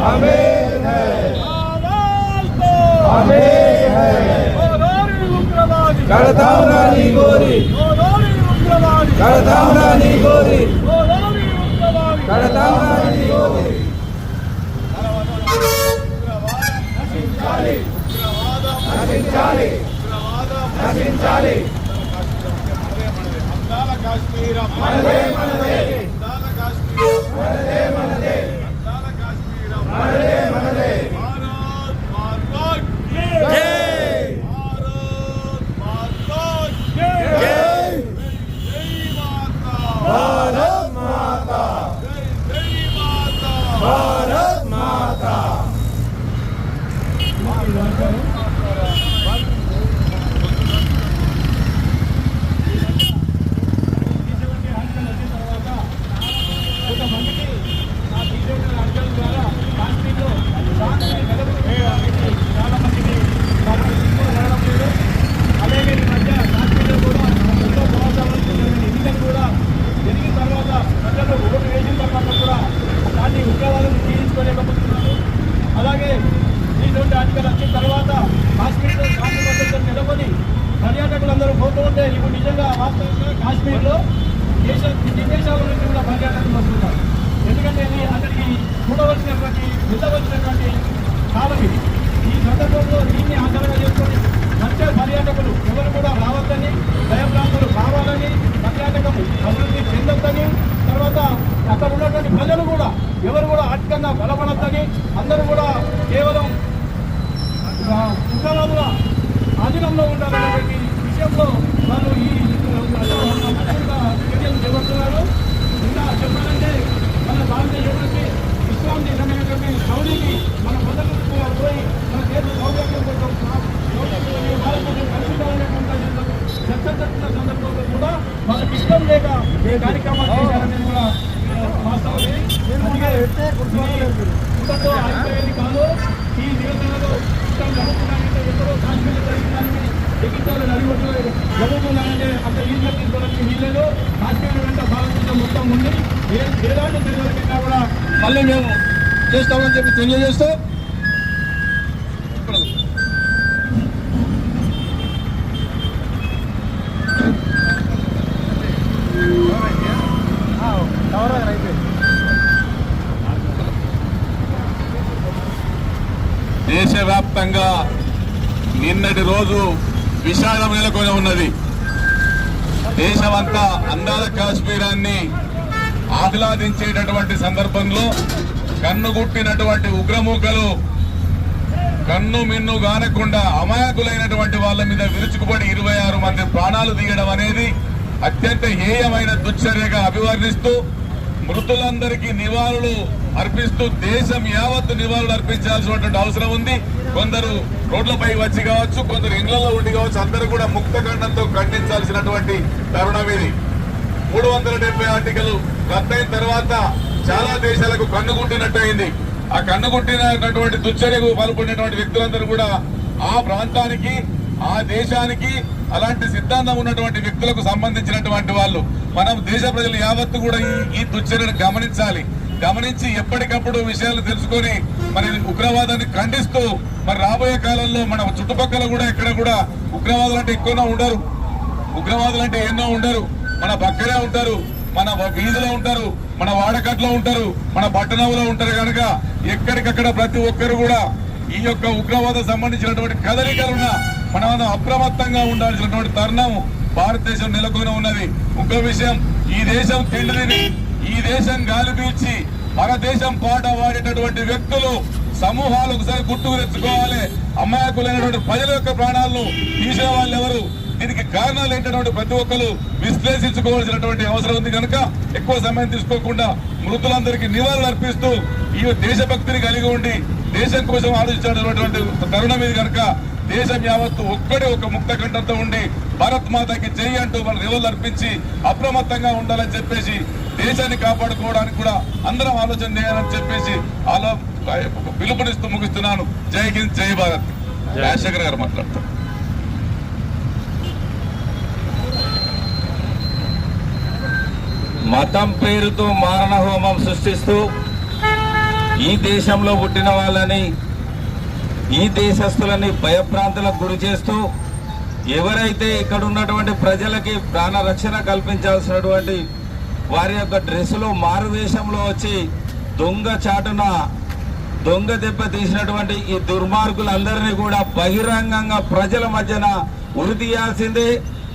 हमें है आवाज दो हमें है गोदावरी उग्रवादी करताम्रनी गोरी गोदावरी उग्रवादी करताम्रनी गोरी गोदावरी उग्रवादी करताम्रनी गोरी నశించాలి ఉగ్రవాదం నశించాలి ఉగ్రవాదం నశించాలి అందాల కాశ్మీర మనదే మనదే అందాల కాశ్మీర మనదే మాతా భారత్ మాతా ఇటువంటి హత్యలు వచ్చిన తర్వాత కొంతమందికి ఆ తీసేసిన హత్యల ద్వారా కాశ్మీర్లో శాంతిని నెలకొల్పడానికి చాలా మందికి వాళ్ళ ఇంట్లో జరగడం లేదు అలాగే ఈ మధ్య కాశ్మీర్లో కూడా ఎంతో ప్రోత్సాహించిన ఎన్నికలు కూడా జరిగిన తర్వాత ప్రజలు ఓటు వేసిన తర్వాత కూడా దాన్ని ఉగ్రవాదం జీవించుకోలేకపోతున్నారు అలాగే ఇటువంటి ఆర్టికల్ వచ్చిన తర్వాత కాశ్మీర్లో శాంతి భద్రతలు నెలకొని పర్యాటకులందరూ పోతూ ఉంటే ఇప్పుడు నిజంగా వాస్తవంగా కాశ్మీర్లో దేశ విదేశాల నుంచి కూడా పర్యాటకులు వస్తున్నారు ఎందుకంటే ఇది అక్కడికి చూడవలసినటువంటి వెళ్ళవలసినటువంటి కాలం ఇది ఈ సందర్భంలో దీన్ని ఆధారంగా చేసుకొని వచ్చే పర్యాటకులు ఎవరు కూడా రావద్దని భయప్రాంతులు కావాలని పర్యాటకం అభివృద్ధి చెందొద్దని తర్వాత అక్కడ ఉన్నటువంటి ప్రజలు కూడా ఎవరు కూడా ఆర్థికంగా బలపడద్దని అందరూ కూడా కేవలం ఆ, ఉగ్రవాదుల ఆధీనంలో ఉండాలనేటువంటి విషయంలో వాళ్ళు ఈ మంచిగా చర్యలు చేపడుతున్నారు ఇంకా చెప్పాలంటే మన భారతదేశానికి ఇస్లాం దేశమైనటువంటి సౌదీకి మన మొదటి పోయి మన దేశ సౌకర్యం కోసం సౌదీ భారతదేశం కలిసి ఉండాలనేటువంటి చర్చ జరుగుతున్న సందర్భంలో కూడా వాళ్ళకి ఇష్టం లేక ఏ కార్యక్రమాలు చేశారనేది కూడా వాస్తవమే అందుకే ఇంతతో ఆగిపోయేది కాదు ఈ నియోజకవర్గంలో ఇష్టం జరుగుతున్నాయంటే ఎక్కడో కాశ్మీర్లో జరిగిందానికి ఎగిరితాలు నడిగొట్టు జరుగుతున్నాయంటే అంత ఈజీగా తీసుకోవడానికి వీల్లేదు కాశ్మీర్ వెంట సాధించడం మొత్తం ఉంది. ఏ ఎలాంటి చర్యలకైనా కూడా మళ్ళీ మేము చేస్తామని చెప్పి తెలియజేస్తూ దేశవ్యాప్తంగా నిన్నటి రోజు విషాదం నెలకొని ఉన్నది. దేశమంతా అందాల కాశ్మీరాన్ని ఆహ్లాదించేటటువంటి సందర్భంలో కన్నుగుట్టినటువంటి ఉగ్రమూకలు కన్ను మిన్ను గానకుండా అమాయకులైనటువంటి వాళ్ళ మీద విరుచుకుపడి ఇరవై ఆరు మంది ప్రాణాలు తీయడం అనేది అత్యంత హేయమైన దుశ్చర్యగా అభివర్ణిస్తూ మృతులందరికీ నివాళులు అర్పిస్తూ దేశం యావత్తు నివాళులు అర్పించాల్సినటువంటి అవసరం ఉంది. కొందరు రోడ్లపై వచ్చి కావచ్చు కొందరు ఇళ్ళలో ఉండి కావచ్చు అందరూ కూడా ముక్త ఖండంతో ఖండించాల్సినటువంటి తరుణం ఇది. మూడు వందల డెబ్బై ఆర్టికలు రద్దయిన తర్వాత చాలా దేశాలకు కన్నుగుట్టినట్టు అయింది. ఆ కన్నుగుట్టినటువంటి దుశ్చర్యకు పాల్పడినటువంటి వ్యక్తులందరూ కూడా ఆ ప్రాంతానికి ఆ దేశానికి అలాంటి సిద్ధాంతం ఉన్నటువంటి వ్యక్తులకు సంబంధించినటువంటి వాళ్ళు. మనం దేశ ప్రజలు యావత్తు కూడా ఈ ఈ దుశ్చర్యను గమనించాలి. గమనించి ఎప్పటికప్పుడు విషయాలు తెలుసుకొని మరి ఉగ్రవాదాన్ని ఖండిస్తూ మరి రాబోయే కాలంలో మన చుట్టుపక్కల కూడా ఎక్కడ కూడా ఉగ్రవాదులు అంటే ఎక్కువగా ఉండరు. ఉగ్రవాదులు అంటే ఎన్నో ఉండరు. మన పక్కనే ఉంటారు మన వీధిలో ఉంటారు మన వాడకట్లో ఉంటారు మన పట్టణంలో ఉంటారు కనుక ఎక్కడికక్కడ ప్రతి ఒక్కరు కూడా ఈ యొక్క ఉగ్రవాదం సంబంధించినటువంటి కదలికలున్న మనం అప్రమత్తంగా ఉండాల్సినటువంటి తరుణం భారతదేశం నెలకొని ఉన్నది ఇంకో విషయం ఈ దేశం తెలియని ఈ దేశం గాలి పీల్చి మన దేశం పాట వాడేటటువంటి వ్యక్తులు సమూహాలు ఒకసారి గుర్తుకు తెచ్చుకోవాలి. అమాయకులైనటువంటి ప్రజల యొక్క ప్రాణాలను తీసే వాళ్ళు ఎవరు? దీనికి కారణాలు ఏంటంటే ప్రతి ఒక్కరు విశ్లేషించుకోవాల్సినటువంటి అవసరం ఉంది కనుక ఎక్కువ సమయం తీసుకోకుండా మృతులందరికీ నివాళులు అర్పిస్తూ ఈ దేశభక్తిని కలిగి ఉండి దేశం కోసం ఆలోచించినటువంటి తరుణం ఇది కనుక. దేశం యావత్తు ఒక్కడే ఒక ముక్త కంఠంతో ఉండి భారత్ మాతకి జై అంటూ మన నివాళులు అర్పించి అప్రమత్తంగా ఉండాలని చెప్పేసి దేశాన్ని కాపాడుకోవడానికి కూడా అందరం ఆలోచన చేయాలని చెప్పేసి ఆలో పిలుపునిస్తూ ముగిస్తున్నాను. జై హింద్ జై భారత్. రాజశేఖర్ గారు మాట్లాడతారు. మతం పేరుతో మారణ హోమం సృష్టిస్తూ ఈ దేశంలో పుట్టిన వాళ్ళని ఈ దేశస్తులని భయప్రాంతులకు గురి చేస్తూ ఎవరైతే ఇక్కడ ఉన్నటువంటి ప్రజలకి ప్రాణరక్షణ కల్పించాల్సినటువంటి వారి యొక్క డ్రెస్సులో మారు వేషంలో వచ్చి దొంగ చాటున దొంగ దెబ్బ తీసినటువంటి ఈ దుర్మార్గులందరినీ కూడా బహిరంగంగా ప్రజల మధ్యన ఉరి తీయాల్సిందే.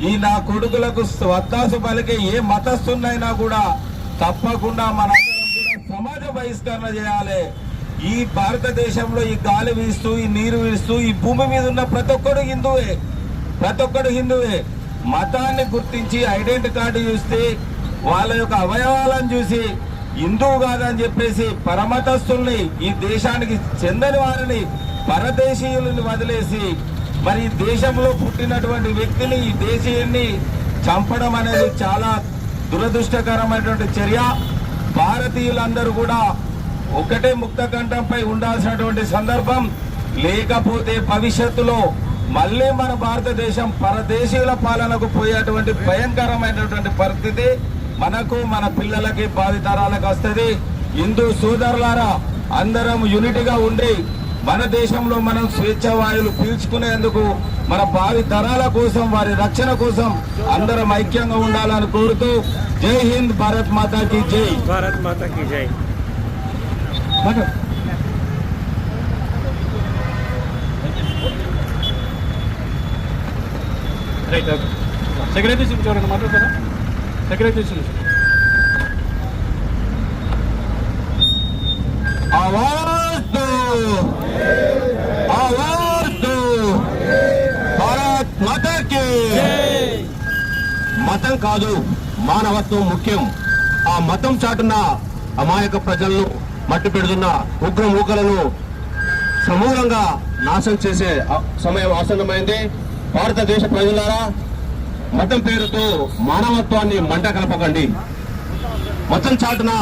ఈ నా కొడుకులకు వత్తాసు పలికే ఏ మతస్థున్నైనా కూడా తప్పకుండా మనందరం కూడా సమాజ బహిష్కరణ చేయాలి. ఈ భారతదేశంలో ఈ గాలి వీస్తూ ఈ నీరు వీస్తూ ఈ భూమి మీద ఉన్న ప్రతి ఒక్కడు హిందువే. ప్రతి ఒక్కడు హిందువే. మతాన్ని గుర్తించి ఐడెంటి కార్డు చూస్తే వాళ్ళ యొక్క అవయవాలను చూసి హిందువు కాదని చెప్పేసి పరమతస్తుల్ని ఈ దేశానికి చెందని వారిని పరదేశీయులను వదిలేసి మరి ఈ దేశంలో పుట్టినటువంటి వ్యక్తిని ఈ దేశీయుల్ని చంపడం అనేది చాలా దురదృష్టకరమైనటువంటి చర్య. భారతీయులందరూ కూడా ఒకటే ముక్తకంఠంపై ఉండాల్సినటువంటి సందర్భం లేకపోతే భవిష్యత్తులో మళ్ళీ మన భారతదేశం పరదేశీయుల పాలనకు పోయేటువంటి భయంకరమైనటువంటి పరిస్థితి మనకు మన పిల్లలకి బాధితరాలకు వస్తుంది. హిందూ సోదరులారా అందరం యూనిట్గా ఉండి మన దేశంలో మనం స్వేచ్ఛ వాయువులు పీల్చుకునేందుకు మన భావి తరాల కోసం వారి రక్షణ కోసం అందరం ఐక్యంగా ఉండాలని కోరుతూ జై హింద్ భారత్ మాతాకి జై. భారత్ మాతాకి జై. जय రైట్ ఓకే సెక్రటరీ నుంచి ఎవరైనా మాట్లాడతారా సెక్రటరీ నుంచి आवाज दो आवाज दो భారత్ మాతా కి మతం కాదు మానవత్వం ముఖ్యం ఆ మతం చాటున అమాయక ప్రజలను మట్టి పెడుతున్న ఉగ్ర మూకలను సమూలంగా నాశనం చేసే సమయం ఆసన్నమైంది. భారతదేశ ప్రజలారా మతం పేరుతో మానవత్వాన్ని మంట కలపకండి. మతం చాటున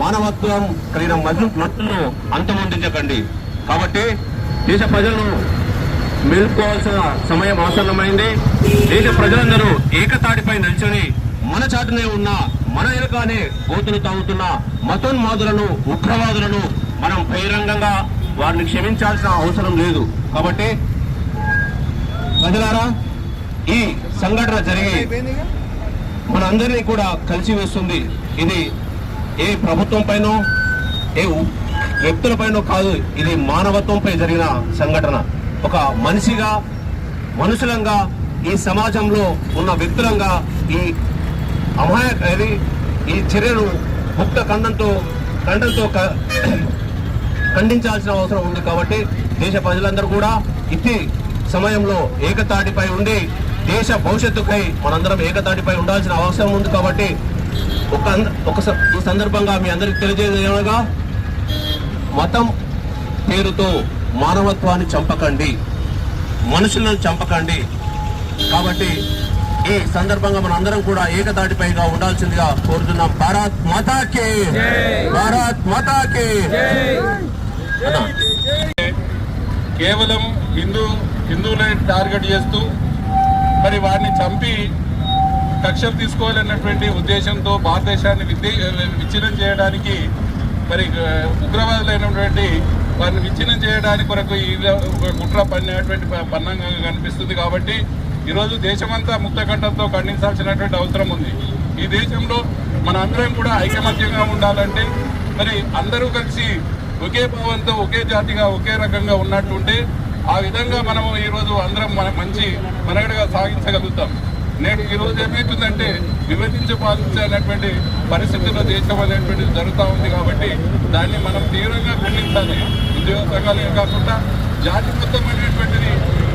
మానవత్వం కలిగిన మతం మట్టును అంతమొందించకండి. కాబట్టి దేశ ప్రజలను మేల్కోవాల్సిన సమయం ఆసన్నమైంది. దేశ ప్రజలందరూ ఏకతాటిపై నిల్చొని మన చాటునే ఉన్న మన వెనుకనే గోతులు తాగుతున్న మతోన్మాదులను ఉగ్రవాదులను మనం బహిరంగంగా వారిని క్షమించాల్సిన అవసరం లేదు. కాబట్టి ప్రజలారా ఈ సంఘటన జరిగి మనందరినీ కూడా కలిసి వేస్తుంది. ఇది ఏ ప్రభుత్వంపైనో ఏ వ్యక్తులపైనో కాదు ఇది మానవత్వంపై జరిగిన సంఘటన. ఒక మనిషిగా మనుషులంగా ఈ సమాజంలో ఉన్న వ్యక్తులంగా ఈ అమాయక ఇది ఈ చర్యను ముక్త ఖండంతో ఖండంతో క- ఖండించాల్సిన అవసరం ఉంది కాబట్టి దేశ ప్రజలందరూ కూడా ఇట్టి సమయంలో ఏకతాటిపై ఉండి దేశ భవిష్యత్తుకై మనందరం ఏకతాటిపై ఉండాల్సిన అవసరం ఉంది కాబట్టి ఒక ఒక ఈ సందర్భంగా మీ అందరికి తెలియజేయగా మతం పేరుతో మానవత్వాన్ని చంపకండి మనుషులను చంపకండి. కాబట్టి ఈ సందర్భంగా మనందరం కూడా ఏకతాటిపైగా ఉండాల్సిందిగా కోరుతున్నాం. భారత్ మాతాకి! భారత్ మాతాకి! కేవలం హిందూ హిందువులని టార్గెట్ చేస్తూ మరి వారిని చంపి కక్షలు తీసుకోవాలన్నటువంటి ఉద్దేశంతో భారతదేశాన్ని విద్య విచ్ఛిన్నం చేయడానికి మరి ఉగ్రవాదులైనటువంటి వారిని విచ్ఛిన్నం చేయడానికి కొరకు ఈ కుట్ర పడినటువంటి పన్నంగా కనిపిస్తుంది కాబట్టి ఈరోజు దేశమంతా ముక్తకంఠంతో ఖండించాల్సినటువంటి అవసరం ఉంది. ఈ దేశంలో మన అందరం కూడా ఐకమత్యంగా ఉండాలంటే మరి అందరూ కలిసి ఒకే భావంతో ఒకే జాతిగా ఒకే రకంగా ఉన్నట్టుంటే ఆ విధంగా మనము ఈరోజు అందరం మన మంచి మనగడగా సాగించగలుగుతాం. నేడు ఈరోజు ఏమవుతుందంటే విభజించి పాలించేటువంటి పరిస్థితుల్లో దేశం అనేటువంటిది జరుగుతూ ఉంది కాబట్టి దాన్ని మనం తీవ్రంగా ఖండించాలి. ఉద్యోగ సంఘాలే కాకుండా జాతి మొత్తం అనేటువంటిది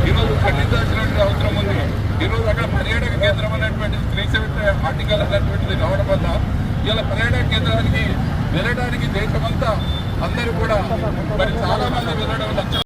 ఈరోజు ఖండించాల్సినటువంటి అవసరం ఉంది. ఈరోజు అక్కడ పర్యాటక కేంద్రం అనేటువంటిది త్రీ సెవెంటీ ఆర్టికల్ అనేటువంటిది రావడం వల్ల ఇలా పర్యాటక కేంద్రానికి వెళ్ళడానికి దేశమంతా అందరూ కూడా మరి చాలా మంది వెళ్ళడం లక్షల